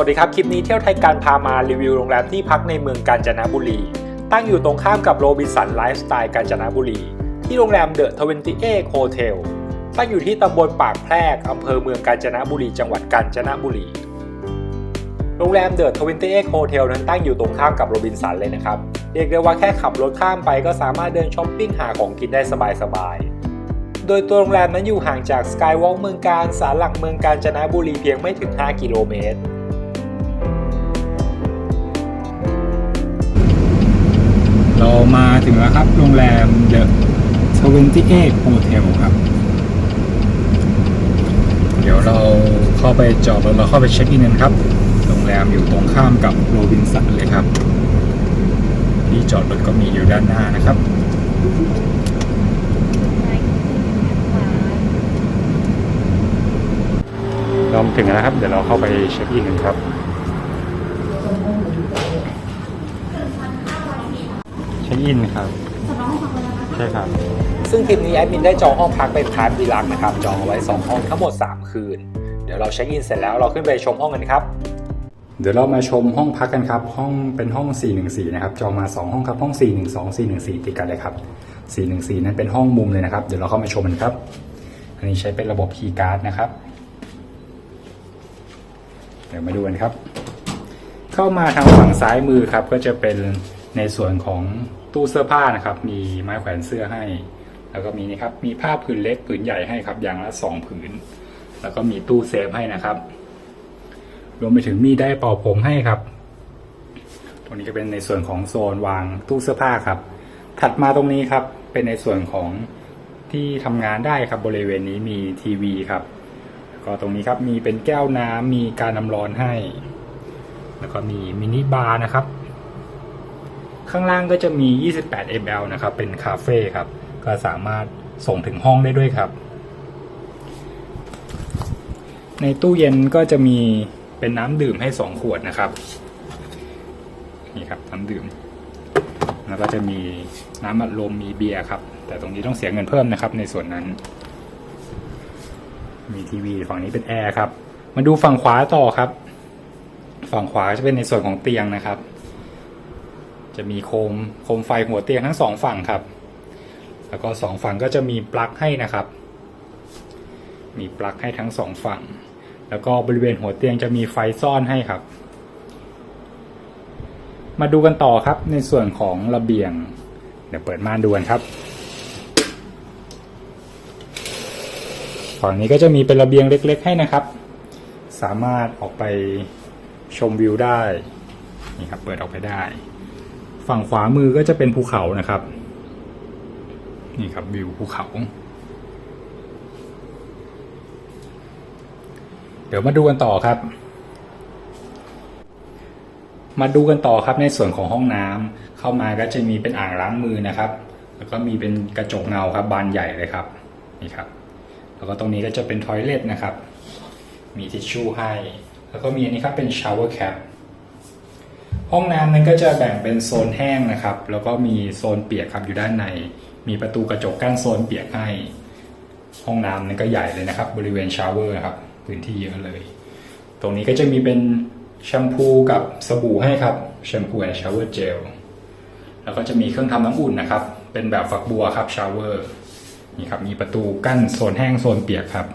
วัสดีครับ คลิปนี้เที่ยวไทยการพามารีวิวโรงแรมที่พักในเมืองกาญจนบุรี ตั้งอยู่ตรงข้ามกับโรบินสันไลฟ์สไตล์กาญจนบุรี ที่โรงแรมเดอะทเวนตี้เอโฮเทลตั้งอยู่ที่ตำบลปากแพรกอำเภอเมืองกาญจนบุรี จังหวัดกาญจนบุรี โรงแรมเดอะทเวนตี้เอโฮเทลนั้นตั้งอยู่ตรงข้ามกับโรบินสันเลยนะครับ เรียกได้ว่าแค่ขับรถข้ามไปก็สามารถเดินช้อปปิ้งหาของกินได้สบายๆโดยตัวโรงแรมนั้นอยู่ห่างจากสกายวอล์กเมืองการสารหลักเมืองกาญจนบุรีเพียงไม่ถึง 5 กิโลเมตร เรามาถึงแล้วครับ โรงแรม The 28 Hotel ครับ เดี๋ยวเราเข้าไปจอดรถเราเข้าไปเช็คอินกันครับ โรงแรมอยู่ตรงข้ามกับโรบินสันเลยครับ ที่จอดรถก็มีอยู่ด้านหน้านะครับเราถึงแล้วครับ เดี๋ยวเราเข้าไปเช็คอินกันครับ เช็คอินครับใช่ครับซึ่งทริปนี้แอดมินได้จองห้องพักเป็นพาร์ทดีลักซ์นะครับจองเอาไว้ 2 ห้องทั้งหมด 3 คืน เดี๋ยวเราเช็คอินเสร็จแล้วเราขึ้นไปชมห้องกันครับ เดี๋ยวเรามาชมห้องพักกันครับ ห้องเป็นห้อง 414 นะครับ จองมา 2 ห้องครับห้อง 412 414 ติดกันเลยครับ 414 นั้นเป็นห้องมุมเลยนะครับ เดี๋ยวเราเข้ามาชมกันครับ อันนี้ใช้เป็นระบบคีย์การ์ดนะครับ เดี๋ยวมาดูกันครับ เข้ามาทางฝั่งซ้ายมือครับก็จะเป็นในส่วนของ ตู้เสื้อผ้านะครับ มีไม้แขวนเสื้อให้ แล้วก็มีนี่ครับ มีผ้าผืนเล็กผืนใหญ่ให้ครับ อย่างละสองผืน แล้วก็มีตู้เซฟให้นะครับ รวมไปถึงมีได้เป่าผมให้ครับ ตรงนี้ก็เป็นในส่วนของโซนวางตู้เสื้อผ้าครับ ถัดมาตรงนี้ครับ เป็นในส่วนของที่ทำงานได้ครับ บริเวณนี้มีทีวีครับ ก็ตรงนี้ครับ มีเป็นแก้วน้ำมีการน้ำร้อนให้ แล้วก็มีมินิบาร์นะครับ ข้างล่างก็จะมี 28 ml นะครับ เป็นคาเฟ่ครับ ก็สามารถส่งถึงห้องได้ด้วยครับ ในตู้เย็นก็จะมีเป็นน้ำดื่มให้ 2 ขวดนะครับ นี่ครับน้ำดื่ม แล้วก็จะมีน้ำอัดลมมีเบียร์ครับ แต่ตรงนี้ต้องเสียเงินเพิ่มนะครับ ในส่วนนั้น มีทีวีฝั่งนี้เป็นแอร์ครับ มาดูฝั่งขวาต่อครับ ฝั่งขวาจะเป็นในส่วนของเตียงนะครับ จะมีโคมโคมไฟหัวเตียงทั้งสองฝั่งครับ แล้วก็สองฝั่งก็จะมีปลั๊กให้นะครับ มีปลั๊กให้ทั้งสองฝั่ง แล้วก็บริเวณหัวเตียงจะมีไฟซ่อนให้ครับ มาดูกันต่อครับในส่วนของระเบียง เดี๋ยวเปิดม่านดูกันครับฝั่งนี้ก็จะมีเป็นระเบียงเล็ก ๆ ให้นะครับ สามารถออกไปชมวิวได้ นี่ครับ เปิดออกไปได้ ฝั่งขวามือก็จะเป็นภูเขานะครับ นี่ครับวิวภูเขา เดี๋ยวมาดูกันต่อครับ มาดูกันต่อครับในส่วนของห้องน้ำเข้ามาก็จะมีเป็นอ่างล้างมือนะครับ แล้วก็มีเป็นกระจกเงาครับบานใหญ่เลยครับนี่ครับ แล้วก็ตรงนี้ก็จะเป็นทอยเลทนะครับ มีทิชชู่ให้ แล้วก็มีอันนี้ครับเป็นชาวเวอร์แคป ห้องน้ำนั้นก็จะแบ่งเป็นโซนแห้งนะครับ แล้วก็มีโซนเปียกครับอยู่ด้านใน มีประตูกระจกกั้นโซนเปียกให้ ห้องน้ำนั้นก็ใหญ่เลยนะครับ บริเวณชาวเวอร์นะครับพื้นที่เยอะเลย ตรงนี้ก็จะมีเป็นแชมพูกับสบู่ให้ครับแชมพูแอนด์ชาวเวอร์เจลแล้วก็จะมีเครื่องทำน้ำอุ่นนะครับ เป็นแบบฝักบัวครับชาวเวอร์นี่ครับมีประตูกั้นโซนแห้งโซนเปียกครับ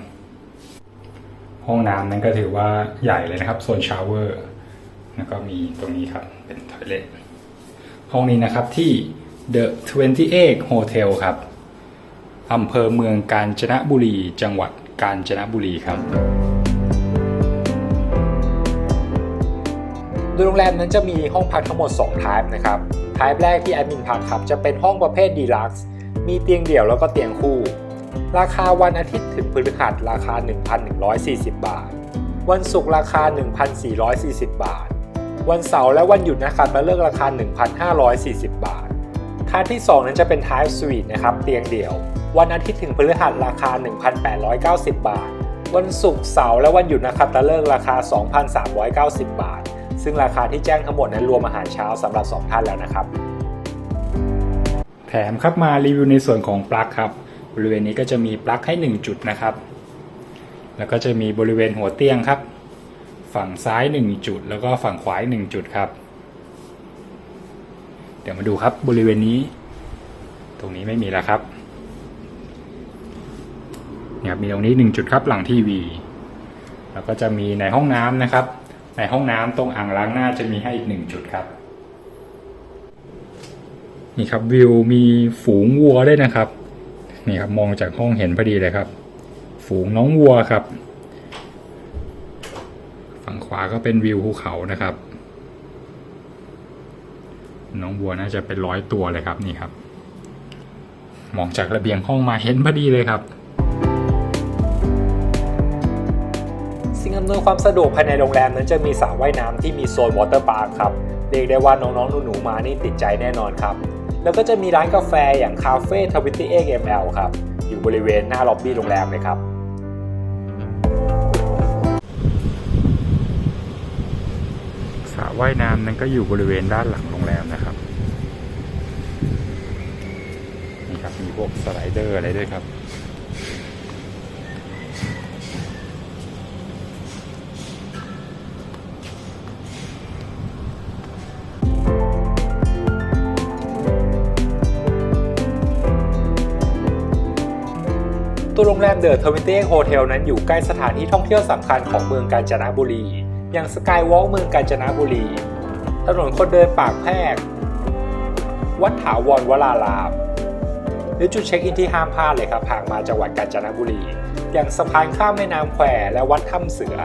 ห้องน้ำนั้นก็ถือว่าใหญ่เลยนะครับโซนชาวเวอร์ แล้วก็มีตรงนี้ครับเป็นทอยเลทห้องนี้นะครับที่ The 28 Hotel ครับอำเภอเมืองกาญจนบุรี จังหวัดกาญจนบุรีครับ โดยโรงแรมนั้นจะมีห้องพักทั้งหมด2 type นะครับ type แรกที่แอดมินพักครับจะเป็นห้องประเภทดีลักซ์มีเตียงเดี่ยวแล้วก็เตียงคู่ ราคาวันอาทิตย์ถึงพฤหัสราคา 1,140 บาท วันศุกร์ราคา 1,440 บาท วันเสาร์และวันหยุดนะครับมาเลิกราคา 1,540 บาททาที่ 2 นั้นจะเป็น type suite นะครับเตียงเดี่ยว วันอาทิตย์ถึงพฤหัสราคา 1,890 บาท วันศุกร์เสาร์และวันหยุดนะครับตะเลิกราคา 2,390 บาท ซึ่งราคาที่แจ้งทั้งหมดนั้นรวมอาหารเช้าสำหรับ 2 ท่านแล้วนะครับ แถมครับมารีวิวในส่วนของปลั๊กครับบริเวณนี้ก็จะมีปลั๊กให้ 1 จุดนะครับ แล้วก็จะมีบริเวณหัวเตียงครับ ฝั่งซ้าย 1 จุด แล้วก็ฝั่งขวาอีก1จุดครับ เดี๋ยวมาดูครับบริเวณนี้ ตรงนี้ไม่มีแล้วครับเนี่ยครับมีตรงนี้ 1 จุดครับหลังทีวี แล้วก็จะมีในห้องน้ำนะครับ ในห้องน้ำตรงอ่างล้างหน้าจะมีให้อีก 1 จุดครับ นี่ครับวิวมีฝูงวัวด้วยนะครับ นี่ครับมองจากห้องเห็นพอดีเลยครับ ฝูงน้องวัวครับ วาก็เป็นวิวภูเขานะครับ น้องวัวน่าจะเป็นร้อยตัวเลยครับนี่ครับ มองจากระเบียงห้องมาเห็นพอดีเลยครับสิ่งอำนวยความสะดวกภายในโรงแรมนั้นจะมีสระว่ายน้ำที่มีโซนวอเตอร์พาร์คครับเรียกได้ว่าน้องๆหนูๆมานี่ติดใจแน่นอนครับ แล้วก็จะมีร้านกาแฟอย่างคาเฟ่ทวิตตี้เอ็กเอ็มแอลครับ อยู่บริเวณหน้าล็อบบี้โรงแรมเลยครับ ว่ายน้ำนั้นก็อยู่บริเวณด้านหลังโรงแรมนะครับนี่ครับมีพวกสไลเดอร์อะไรด้วยครับตัวโรงแรมเดอะทวินตี้โฮเทลนั้นอยู่ใกล้สถานที่ท่องเที่ยวสำคัญของเมืองกาญจนบุรี อย่างสกายวอล์กเมืองกาญจนบุรี ถนนคนเดินปากแพรก วัดถาวรวราราม หรือจุดเช็คอินที่ห้ามพลาดเลยครับหากมาจังหวัดกาญจนบุรี อย่างสะพานข้ามแม่น้ำแควและวัดถ้ำเสือ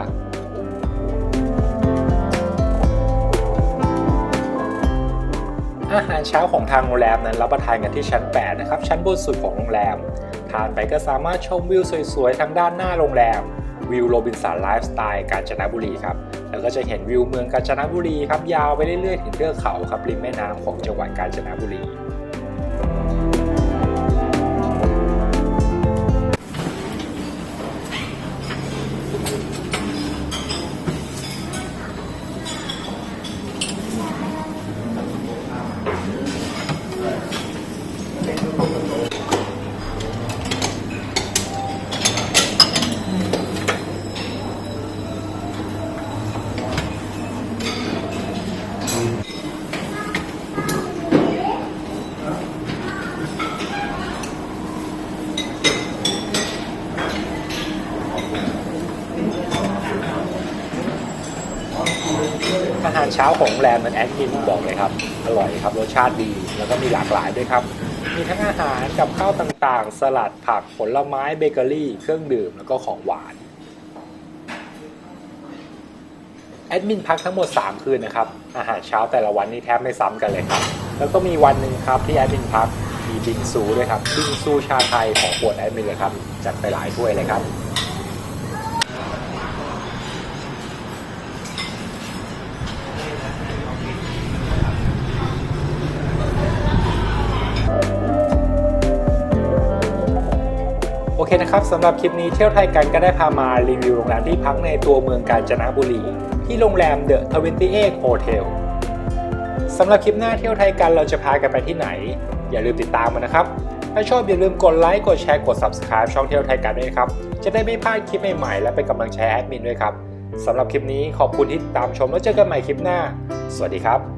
อาหารเช้าของทางโรงแรมนั้นรับประทานกันที่ชั้น 8 นะครับ ชั้นบนสุดของโรงแรม ทานไปก็สามารถชมวิวสวยๆ ทางด้านหน้าโรงแรม วิวโรบินสันไลฟ์สไตล์กาญจนบุรีครับ แล้วก็จะเห็นวิวเมืองกาญจนบุรีครับยาวไปเรื่อยๆถึงเทือกเขาครับริมแม่น้ำของจังหวัดกาญจนบุรี เช้าของโรงแรมมันแอดมินบอกเลยครับ อร่อยครับ รสชาติดี แล้วก็มีหลากหลายด้วยครับ มีทั้งอาหารกับข้าวต่างๆ สลัดผักผลไม้เบเกอรี่ เครื่องดื่มแล้วก็ของหวานแอดมินพักทั้งหมด 3 คืนนะครับ อาหารเช้าแต่ละวันนี่แทบไม่ซ้ำกันเลยครับ แล้วก็มีวันหนึ่งครับที่แอดมินพักมีบิงซูด้วยครับบิงซูชาไทยของโปรดแอดมินเลยครับ จัดไปหลายถ้วยเลยครับ โอเคนะครับสำหรับคลิปนี้เที่ยวไทยกันก็ได้พามารีวิวโรงแรมที่พักในตัวเมืองกาญจนบุรี ที่โรงแรมเดอะทวินตี้เอ็กโฮเทลสำหรับคลิปหน้าเที่ยวไทยกันเราจะพากันไปที่ไหน อย่าลืมติดตามมานะครับ ถ้าชอบอย่าลืมกดไลค์กดแชร์กด subscribe ช่องเที่ยวไทยกันด้วยครับ จะได้ไม่พลาดคลิปใหม่ๆและเป็นกำลังใจแอดมินด้วยครับสำหรับคลิปนี้ขอบคุณที่ติดตามชมแล้วเจอกันใหม่คลิปหน้า สวัสดีครับ